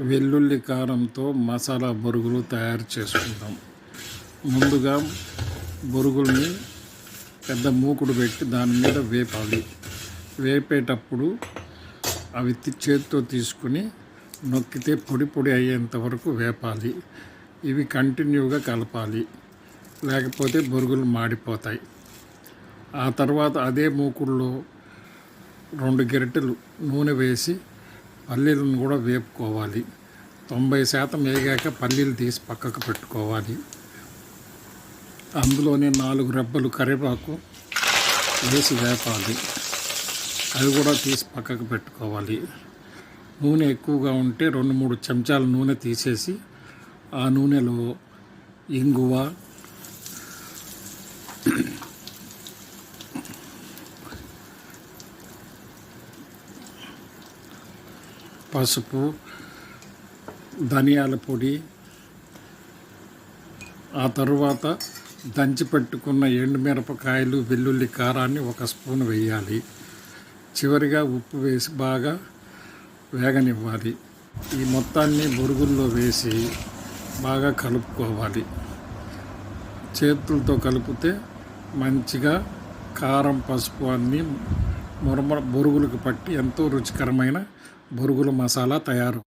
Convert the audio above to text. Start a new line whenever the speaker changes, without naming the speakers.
వెల్లుల్లి కారంతో మసాలా బొరుగులు తయారు చేసుకుందాం. ముందుగా బొరుగుల్ని పెద్ద మూకుడు పెట్టి దాని మీద వేపాలి. వేపేటప్పుడు అవి చేతితో తీసుకుని నొక్కితే పొడి పొడి అయ్యేంత వరకు వేపాలి. ఇవి కంటిన్యూగా కలపాలి. లేకపోతే బొరుగులు మాడిపోతాయి. ఆ తర్వాత అదే మూకుడులో రెండు గరిటెలు నూనె వేసి పల్లీలను కూడా వేపుకోవాలి. తొంభై శాతం వేగాక పల్లీలు తీసి పక్కకు పెట్టుకోవాలి. అందులోనే నాలుగు రెబ్బలు కరివేపాకు వేసి వేపాలి. అవి కూడా తీసి పక్కకు పెట్టుకోవాలి. నూనె ఎక్కువగా ఉంటే రెండు మూడు చెంచాల నూనె తీసేసి ఆ నూనెలో ఇంగువ పసుపు ధనియాల పొడి ఆ తరువాత దంచి పెట్టుకున్న ఎండుమిరపకాయలు వెల్లుల్లి కారాన్ని ఒక స్పూన్ వేయాలి. చివరిగా ఉప్పు వేసి బాగా వేగనివ్వాలి. ఈ మొత్తాన్ని బొరుగుల్లో వేసి బాగా కలుపుకోవాలి. చేతులతో కలిపితే మంచిగా కారం పసుపు అన్నీ మురమర బొరుగులకు పట్టి ఎంతో రుచికరమైన బొరుగుల మసాలా తయారు.